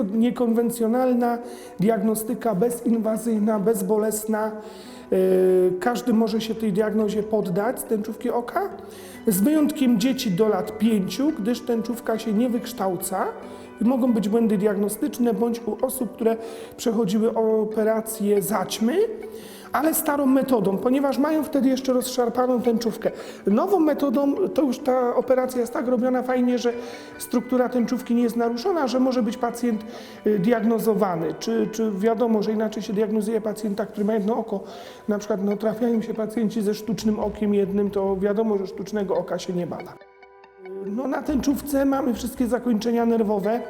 To niekonwencjonalna diagnostyka bezinwazyjna, bezbolesna. Y, Każdy może się tej diagnozie poddać tęczówki oka, z wyjątkiem dzieci do lat 5, gdyż tęczówka się nie wykształca i mogą być błędy diagnostyczne bądź u osób, które przechodziły operację zaćmy, ale starą metodą, ponieważ mają wtedy jeszcze rozszarpaną tęczówkę. Nową metodą to już ta operacja jest tak robiona fajnie, że struktura tęczówki nie jest naruszona, że może być pacjent y, diagnozowany. Czy, czy wiadomo, że inaczej się diagnozuje pacjenta, który ma jedno oko, na przykład no, trafiają się pacjenci ze sztucznym okiem jednym, to wiadomo, że sztucznego oka się nie bada. No, na tęczówce mamy wszystkie zakończenia nerwowe,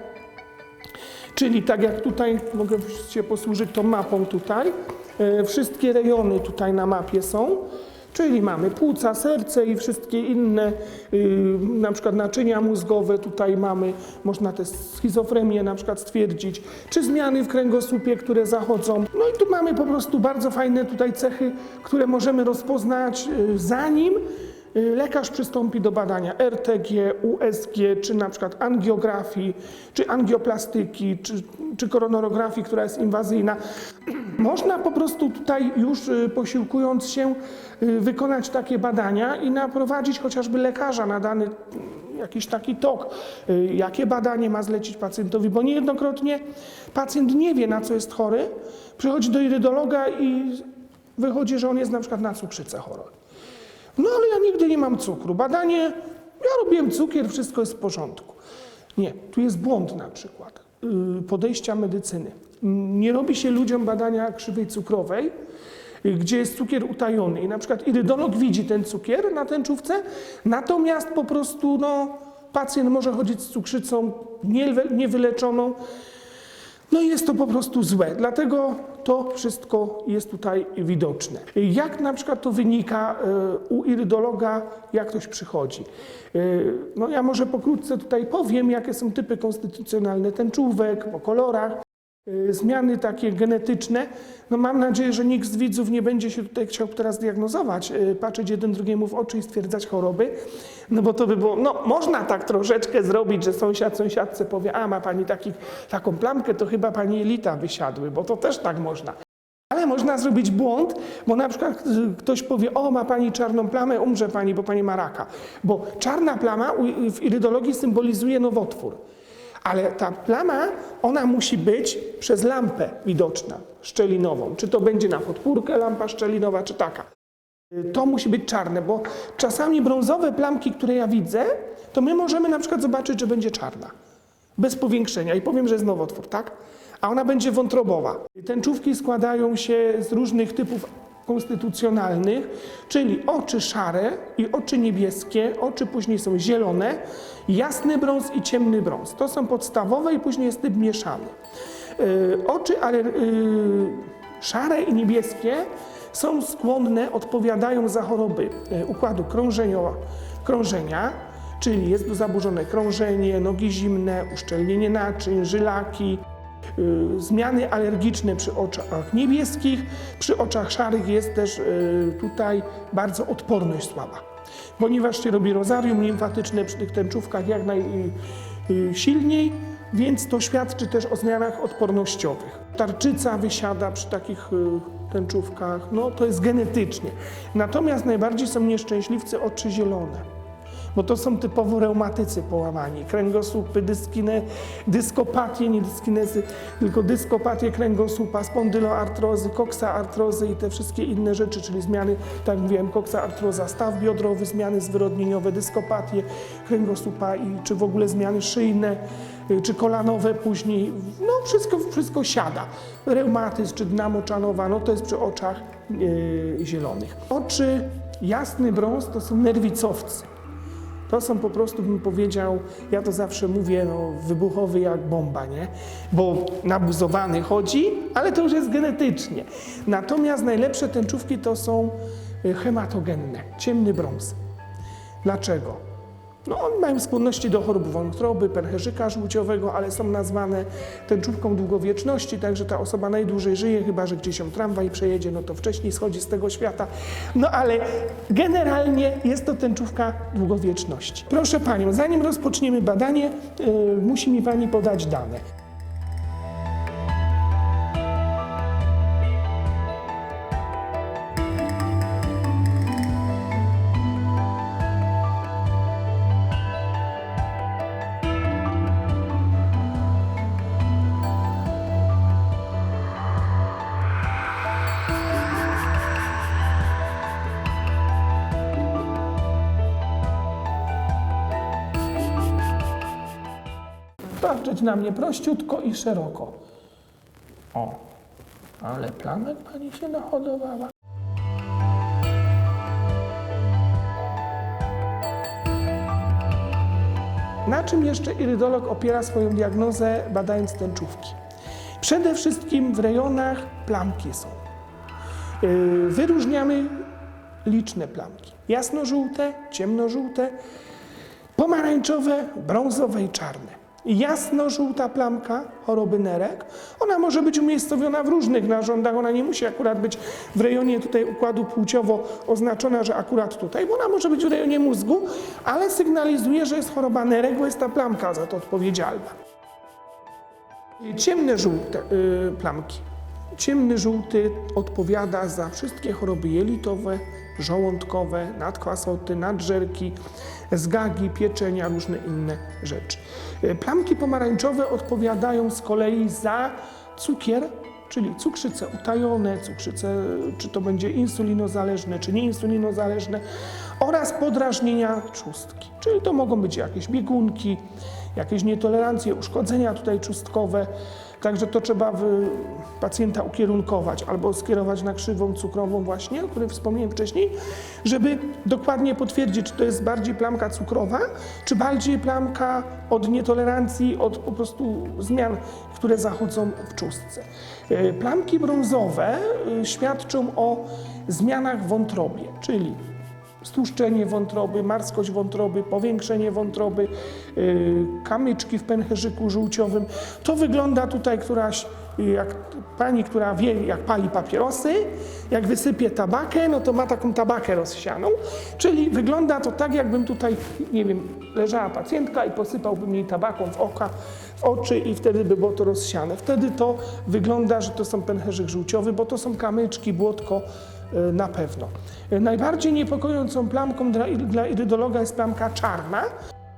czyli tak jak tutaj, mogę się posłużyć tą mapą tutaj, wszystkie rejony tutaj na mapie są, czyli mamy płuca, serce i wszystkie inne, y, na przykład naczynia mózgowe, tutaj mamy, można też schizofrenię na przykład stwierdzić, czy zmiany w kręgosłupie, które zachodzą. No i tu mamy po prostu bardzo fajne tutaj cechy, które możemy rozpoznać y, zanim Lekarz przystąpi do badania RTG, USG, czy na przykład angiografii, czy angioplastyki, czy, czy która jest inwazyjna. Można po prostu tutaj już y, posiłkując się y, wykonać takie badania i naprowadzić chociażby lekarza na dany jakiś taki tok, y, jakie badanie ma zlecić pacjentowi, bo niejednokrotnie pacjent nie wie na co jest chory, przychodzi do irydologa i wychodzi, że on jest na przykład na cukrzycę chory. No ale ja nigdy nie mam cukru. Badanie, ja robiłem cukier, wszystko jest w porządku. Nie, tu jest błąd na przykład yy, podejścia medycyny. Nie robi się ludziom badania krzywej cukrowej, yy, gdzie jest cukier utajony i na przykład irydolog widzi ten cukier na tęczówce, natomiast po prostu no, pacjent może chodzić z cukrzycą niewyleczoną, no i jest to po prostu złe, dlatego to wszystko jest tutaj widoczne. Jak na przykład to wynika e, u irydologa, jak ktoś przychodzi? E, No ja może pokrótce tutaj powiem, jakie są typy konstytucjonalne tęczówek, po kolorach. E, Zmiany takie genetyczne. No mam nadzieję, że nikt z widzów nie będzie się tutaj chciał teraz diagnozować, e, patrzeć jeden drugiemu w oczy i stwierdzać choroby, no bo to by było, no można tak troszeczkę zrobić, że sąsiad sąsiadce powie, a ma pani taki, taką plamkę, to chyba pani jelita wysiadły, bo to też tak można. Ale można zrobić błąd, bo na przykład y, ktoś powie, o ma pani czarną plamę, umrze pani, bo pani ma raka. Bo czarna plama w irydologii symbolizuje nowotwór. Ale ta plama, ona musi być przez lampę widoczna, szczelinową. Czy to będzie na podpórkę lampa szczelinowa, czy taka. To musi być czarne, bo czasami brązowe plamki, które ja widzę, to my możemy na przykład zobaczyć, że będzie czarna. Bez powiększenia i powiem, że jest nowotwór, tak? A ona będzie wątrobowa. Tęczówki składają się z różnych typów konstytucjonalnych, czyli oczy szare i oczy niebieskie, oczy później są zielone, jasny brąz i ciemny brąz. To są podstawowe i później jest typ mieszany. Yy, Oczy ale, yy, szare i niebieskie są skłonne, odpowiadają za choroby yy, układu krążenia, czyli jest tu zaburzone krążenie, nogi zimne, uszczelnienie naczyń, żylaki, zmiany alergiczne przy oczach niebieskich, przy oczach szarych jest też y, tutaj bardzo odporność słaba. Ponieważ się robi rozarium limfatyczne przy tych tęczówkach jak najsilniej, więc to świadczy też o zmianach odpornościowych. Tarczyca wysiada przy takich y, tęczówkach, no to jest genetycznie. Natomiast najbardziej są nieszczęśliwcy oczy zielone bo to są typowo reumatycy połamani. Kręgosłupy, dyskine, dyskopatie, nie dyskinezy, tylko dyskopatie kręgosłupa, spondyloartrozy, koksaartrozy i te wszystkie inne rzeczy, czyli zmiany, tak jak mówiłem, koksaartroza, staw biodrowy, zmiany zwyrodnieniowe, dyskopatie kręgosłupa i czy w ogóle zmiany szyjne, y, czy kolanowe później, no wszystko, wszystko siada. Reumatyzm czy dna moczanowa, no to jest przy oczach yy, zielonych. Oczy, jasny brąz to są nerwicowcy. To są po prostu, bym powiedział, ja to zawsze mówię, no, wybuchowy jak bomba, nie? Bo nabuzowany chodzi, ale to już jest genetycznie. Natomiast najlepsze tęczówki to są y, hematogenne, ciemny brąz. Dlaczego? No, one mają skłonności do chorób wątroby, pęcherzyka żółciowego, ale są nazwane tęczówką długowieczności, także ta osoba najdłużej żyje, chyba że gdzieś ją tramwaj przejedzie, no to wcześniej schodzi z tego świata. No ale generalnie jest to tęczówka długowieczności. Proszę Panią, zanim rozpoczniemy badanie, yy, musi mi Pani podać dane. Na mnie prościutko i szeroko. O, ale plamek pani się nahodowała. Na czym jeszcze irydolog opiera swoją diagnozę, badając tęczówki? Przede wszystkim w rejonach plamki są. Yy, Wyróżniamy liczne plamki. Jasno-żółte, ciemno-żółte, pomarańczowe, brązowe i czarne. Jasno-żółta plamka choroby nerek, ona może być umiejscowiona w różnych narządach, ona nie musi akurat być w rejonie tutaj układu płciowo oznaczona, że akurat tutaj, bo ona może być w rejonie mózgu, ale sygnalizuje, że jest choroba nerek, bo jest ta plamka za to odpowiedzialna. Ciemne żółte y, plamki. Ciemny żółty odpowiada za wszystkie choroby jelitowe, żołądkowe, nadkwasoty, nadżerki, zgagi, pieczenia, różne inne rzeczy. Y, Plamki pomarańczowe odpowiadają z kolei za cukier, czyli cukrzyce utajone, cukrzyce, czy to będzie insulinozależne, czy nieinsulinozależne, oraz podrażnienia trzustki. Czyli to mogą być jakieś biegunki, jakieś nietolerancje, uszkodzenia tutaj trzustkowe. Także to trzeba pacjenta ukierunkować albo skierować na krzywą cukrową właśnie, o której wspomniałem wcześniej, żeby dokładnie potwierdzić, czy to jest bardziej plamka cukrowa, czy bardziej plamka od nietolerancji, od po prostu zmian, które zachodzą w trzustce. E, Plamki brązowe e, świadczą o zmianach w wątrobie, czyli stłuszczenie wątroby, marskość wątroby, powiększenie wątroby, yy, kamyczki w pęcherzyku żółciowym. To wygląda tutaj któraś, yy, jak pani, która wie, jak pali papierosy, jak wysypie tabakę, no to ma taką tabakę rozsianą, czyli wygląda to tak, jakbym tutaj, nie wiem, leżała pacjentka i posypałbym jej tabaką w oka, w oczy i wtedy by było to rozsiane. Wtedy to wygląda, że to są pęcherzyk żółciowy, bo to są kamyczki, błotko, y, na pewno. Y, Najbardziej niepokojącą plamką dla, dla jest plamka czarna,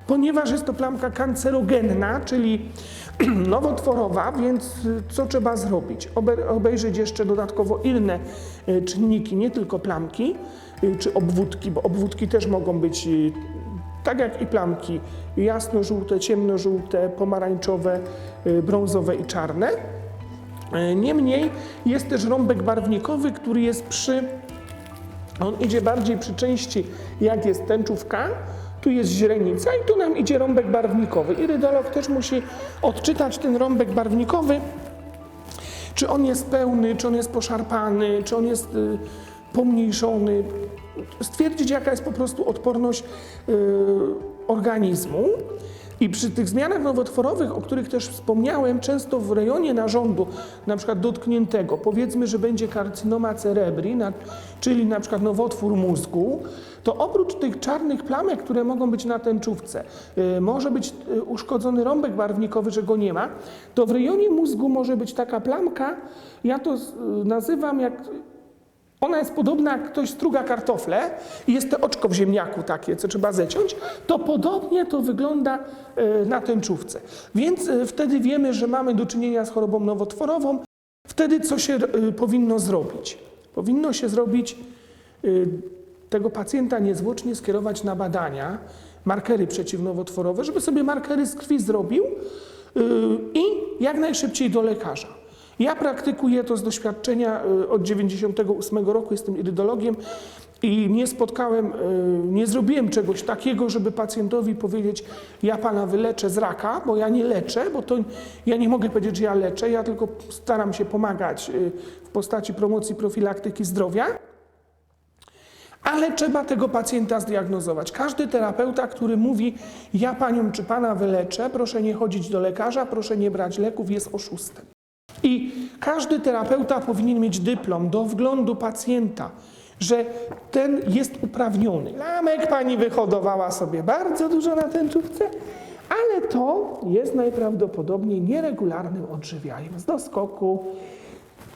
ponieważ jest to plamka kancerogenna, czyli nowotworowa, więc y, co trzeba zrobić? Obe- Obejrzeć jeszcze dodatkowo inne czynniki, nie tylko plamki czy obwódki, bo obwódki też mogą być tak jak i plamki jasno-żółte, ciemno-żółte, pomarańczowe, brązowe i czarne. E, Niemniej jest też rąbek barwnikowy, który jest przy, on idzie bardziej przy części, jak jest tęczówka, tu jest źrenica i tu nam idzie rąbek barwnikowy. Irydolog też musi odczytać ten rąbek barwnikowy, czy on jest pełny, czy on jest poszarpany, czy on jest y, pomniejszony, stwierdzić jaka jest po prostu odporność y, organizmu. I przy tych zmianach nowotworowych, o których też wspomniałem, często w rejonie narządu, na przykład dotkniętego, powiedzmy, że będzie karcynoma cerebri, czyli na przykład nowotwór mózgu, to oprócz tych czarnych plamek, które mogą być na tęczówce, y, może być y, uszkodzony rąbek barwnikowy, że go nie ma, to w rejonie mózgu może być taka plamka, ja to y, nazywam jak ona jest podobna, jak ktoś struga kartofle i jest to oczko w ziemniaku takie, co trzeba zeciąć, to podobnie to wygląda e, na tęczówce. Więc e, wtedy wiemy, że mamy do czynienia z chorobą nowotworową. Wtedy co się e, powinno zrobić? Powinno się zrobić tego pacjenta niezwłocznie skierować na badania, markery przeciwnowotworowe, żeby sobie markery z krwi zrobił i jak najszybciej do lekarza. Ja praktykuję to z doświadczenia y, od 98 roku, jestem irydologiem i nie spotkałem, y, nie zrobiłem czegoś takiego, żeby pacjentowi powiedzieć, ja pana wyleczę z raka, bo ja nie leczę, bo to ja nie mogę powiedzieć, że ja leczę, ja tylko staram się pomagać y, w postaci promocji profilaktyki zdrowia. Ale trzeba tego pacjenta zdiagnozować. Każdy terapeuta, który mówi, ja panią czy pana wyleczę, proszę nie chodzić do lekarza, proszę nie brać leków, jest oszustem. I każdy terapeuta powinien mieć dyplom do wglądu pacjenta, że ten jest uprawniony. Lamek pani wyhodowała sobie bardzo dużo na tęczówce, ale to jest najprawdopodobniej nieregularnym odżywianiem z doskoku,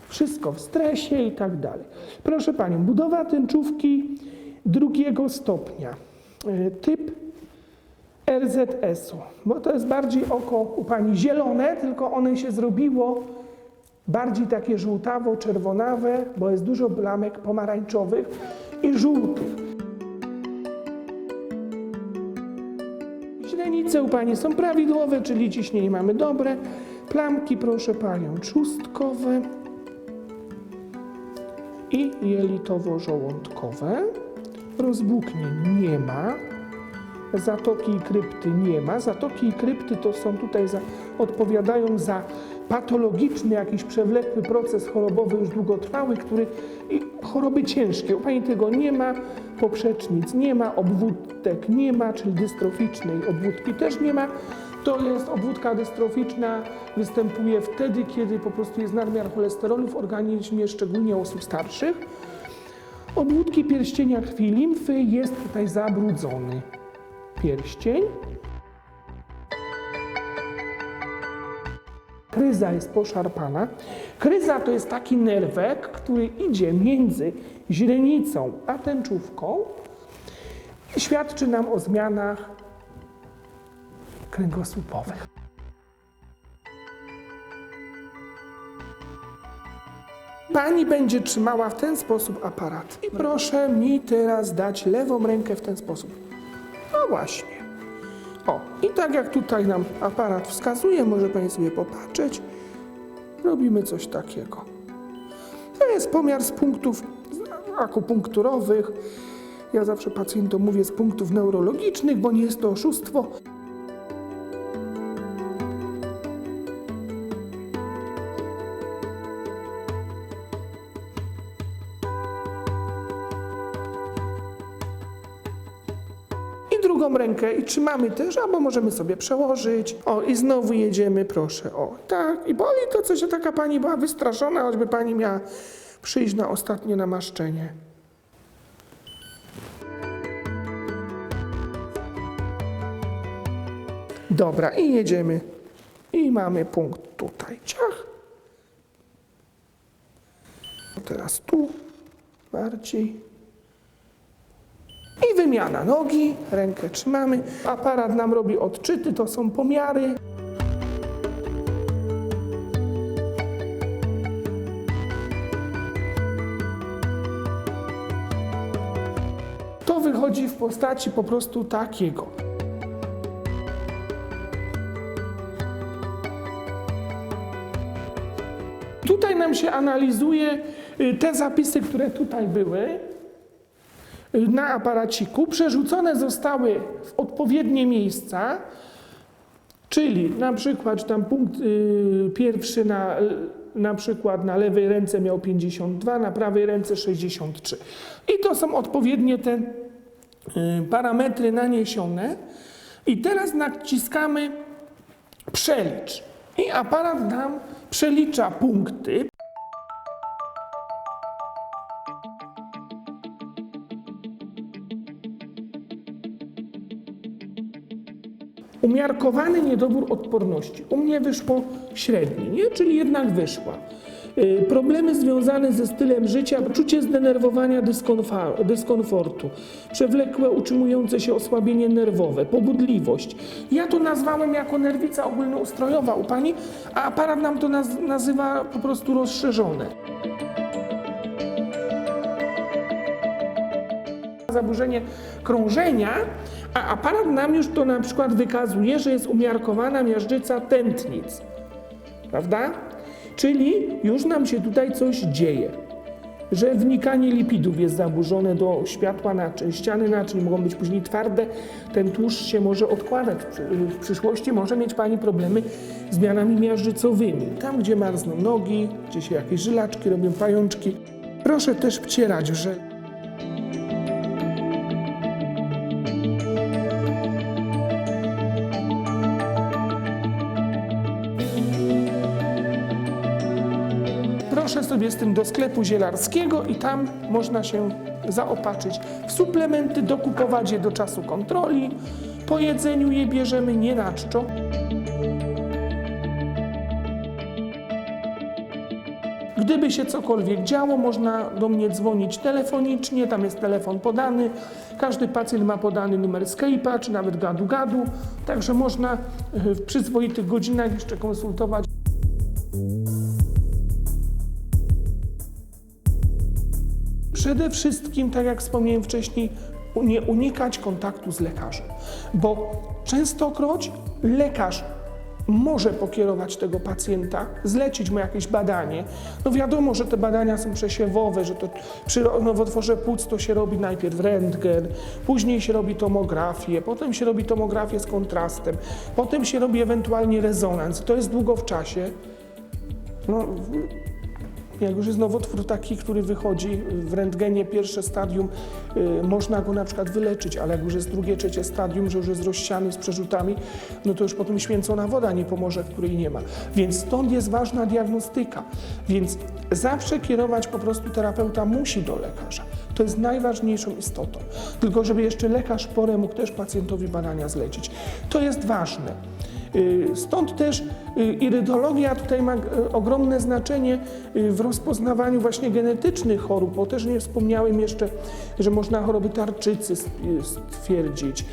wszystko w stresie i tak dalej. Proszę panią, budowa tęczówki drugiego stopnia. Y, Typ RZS-u, bo to jest bardziej oko u pani zielone, tylko one się zrobiło bardziej takie żółtawo-czerwonawe, bo jest dużo blamek pomarańczowych i żółtych. Źrenice u Pani są prawidłowe, czyli ciśnienie mamy dobre. Plamki, proszę Panią, trzustkowe i jelitowo-żołądkowe. Rozbłóknień nie ma. Zatoki i krypty nie ma. Zatoki i krypty to są tutaj za, odpowiadają za patologiczny, jakiś przewlekły proces chorobowy już długotrwały, który choroby ciężkie. U Pani tego nie ma, poprzecznic nie ma, obwódek nie ma, czyli dystroficznej obwódki też nie ma. To jest obwódka dystroficzna, występuje wtedy, kiedy po prostu jest nadmiar cholesterolu w organizmie, szczególnie osób starszych. Obwódki pierścienia krwi limfy jest tutaj zabrudzony pierścień. Kryza jest poszarpana. Kryza to jest taki nerwek, który idzie między źrenicą a tęczówką świadczy nam o zmianach kręgosłupowych. Pani będzie trzymała w ten sposób aparat. I proszę mi teraz dać lewą rękę w ten sposób. No właśnie. O, i tak jak tutaj nam aparat wskazuje, może Pani sobie popatrzeć, robimy coś takiego. To jest pomiar z punktów akupunkturowych. Ja zawsze pacjentom mówię z punktów neurologicznych, bo nie jest to oszustwo. Drugą rękę i trzymamy też, albo możemy sobie przełożyć. O, i znowu jedziemy, proszę. O, tak. I boli to, co się taka pani była wystraszona, choćby pani miała przyjść na ostatnie namaszczenie. Dobra, i jedziemy. I mamy punkt tutaj. Ciach. Teraz tu bardziej. I wymiana nogi, rękę trzymamy. Aparat nam robi odczyty, to są pomiary. To wychodzi w postaci po prostu takiego. Tutaj nam się analizuje y, te zapisy, które tutaj były na aparaciku, przerzucone zostały w odpowiednie miejsca, czyli na przykład tam punkt y, pierwszy na, na przykład na lewej ręce miał 52, na prawej ręce 63. I to są odpowiednie te y, parametry naniesione. I teraz naciskamy przelicz. I aparat nam przelicza punkty. Umiarkowany niedobór odporności. U mnie wyszło średni, nie? czyli jednak wyszła. Y, Problemy związane ze stylem życia, czucie zdenerwowania, dyskomfortu, przewlekłe, utrzymujące się osłabienie nerwowe, pobudliwość. Ja to nazwałem jako nerwica ogólnoustrojowa u pani, a aparat nam to naz- nazywa po prostu rozszerzone. zaburzenie krążenia, a aparat nam już to na przykład wykazuje, że jest umiarkowana miażdżyca tętnic. Prawda? Czyli już nam się tutaj coś dzieje. Że wnikanie lipidów jest zaburzone do światła naczyń, ściany naczyń mogą być później twarde, ten tłuszcz się może odkładać. W przy- W przyszłości może mieć Pani problemy z zmianami miażdżycowymi. Tam, gdzie marzną nogi, gdzie się jakieś żylaczki robią, pajączki. Proszę też wcierać w sobie z tym do sklepu zielarskiego i tam można się zaopatrzyć w suplementy, dokupować je do czasu kontroli. Po jedzeniu je bierzemy nie na czczo. Gdyby się cokolwiek działo, można do mnie dzwonić telefonicznie, tam jest telefon podany. Każdy pacjent ma podany numer Skype'a, czy nawet gadu-gadu, także można e, w przyzwoitych godzinach jeszcze konsultować. Przede wszystkim, tak jak wspomniałem wcześniej, nie unikać kontaktu z lekarzem, bo częstokroć lekarz może pokierować tego pacjenta, zlecić mu jakieś badanie. No wiadomo, że te badania są przesiewowe, że to przy nowotworze płuc to się robi najpierw rentgen, później się robi tomografię, potem się robi tomografię z kontrastem, potem się robi ewentualnie rezonans. To jest długo w czasie. No, jak już jest nowotwór taki, który wychodzi w rentgenie pierwsze stadium, y, można go na przykład wyleczyć, ale jak już jest drugie, trzecie stadium, że już jest rozsiany z przerzutami, no to już potem święcona woda nie pomoże, której nie ma. Więc stąd jest ważna diagnostyka. Więc zawsze kierować po prostu terapeuta musi do lekarza. To jest najważniejszą istotą. Tylko żeby jeszcze lekarz porę mógł też pacjentowi badania zlecić. To jest ważne. Y, Stąd też y, irydologia tutaj ma y, ogromne znaczenie y, w rozpoznawaniu właśnie genetycznych chorób, bo też nie wspomniałem jeszcze, że można choroby tarczycy stwierdzić,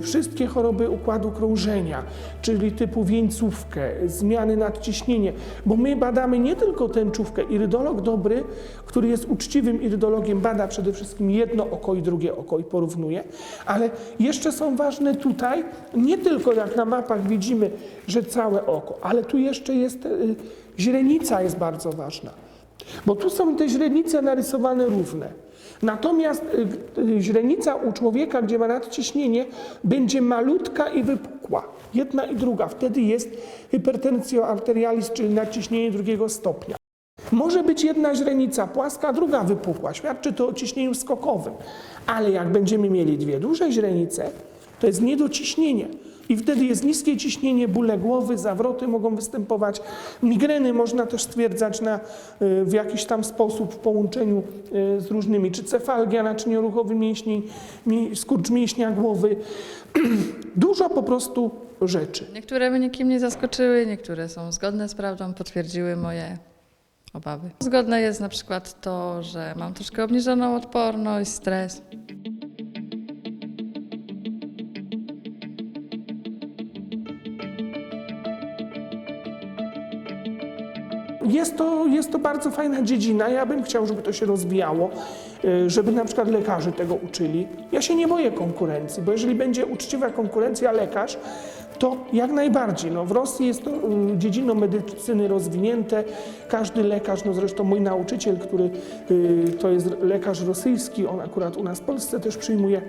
wszystkie choroby układu krążenia, czyli typu wieńcówkę, zmiany nadciśnienie, bo my badamy nie tylko tęczówkę. Irydolog dobry, który jest uczciwym irydologiem, bada przede wszystkim jedno oko i drugie oko i porównuje, ale jeszcze są ważne tutaj, nie tylko jak na mapach widzimy, że całe oko, ale tu jeszcze jest, y, źrenica jest bardzo ważna, bo tu są te źrenice narysowane równe. Natomiast y, y, źrenica u człowieka, gdzie ma nadciśnienie, będzie malutka i wypukła. Jedna i druga. Wtedy jest hypertensio arterialis, czyli nadciśnienie drugiego stopnia. Może być jedna źrenica płaska, druga wypukła. Świadczy to o ciśnieniu skokowym. Ale jak będziemy mieli dwie duże źrenice, to jest niedociśnienie. I wtedy jest niskie ciśnienie, bóle głowy, zawroty mogą występować. Migreny można też stwierdzać na, y, w jakiś tam sposób w połączeniu y, z różnymi, czy cefalgia naczynioruchowy mięśni, mi- skurcz mięśnia głowy. Dużo po prostu rzeczy. Niektóre wyniki mnie zaskoczyły, niektóre są zgodne z prawdą, potwierdziły moje obawy. Zgodne jest na przykład to, że mam troszkę obniżoną odporność, stres. Jest to, jest to bardzo fajna dziedzina. Ja bym chciał, żeby to się rozwijało, y, żeby na przykład lekarze tego uczyli. Ja się nie boję konkurencji, bo jeżeli będzie uczciwa konkurencja lekarz, to jak najbardziej. No, w Rosji jest to y, dziedziną medycyny rozwinięte. Każdy lekarz, no zresztą mój nauczyciel, który y, to jest lekarz rosyjski, on akurat u nas w Polsce też przyjmuje,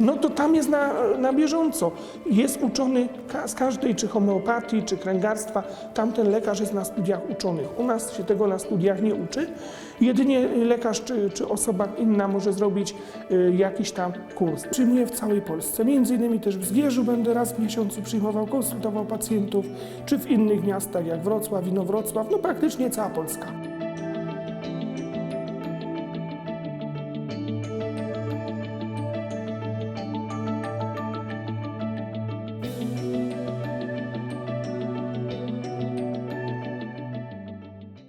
no to tam jest na, na bieżąco. Jest uczony z każdej, czy homeopatii, czy kręgarstwa. Tamten lekarz jest na studiach uczonych. U nas się tego na studiach nie uczy. Jedynie lekarz czy, czy osoba inna może zrobić y, jakiś tam kurs. Przyjmuję w całej Polsce. Między innymi też w Zgierzu będę raz w miesiącu przyjmował, konsultował pacjentów, czy w innych miastach jak Wrocław, Inowrocław, no praktycznie cała Polska.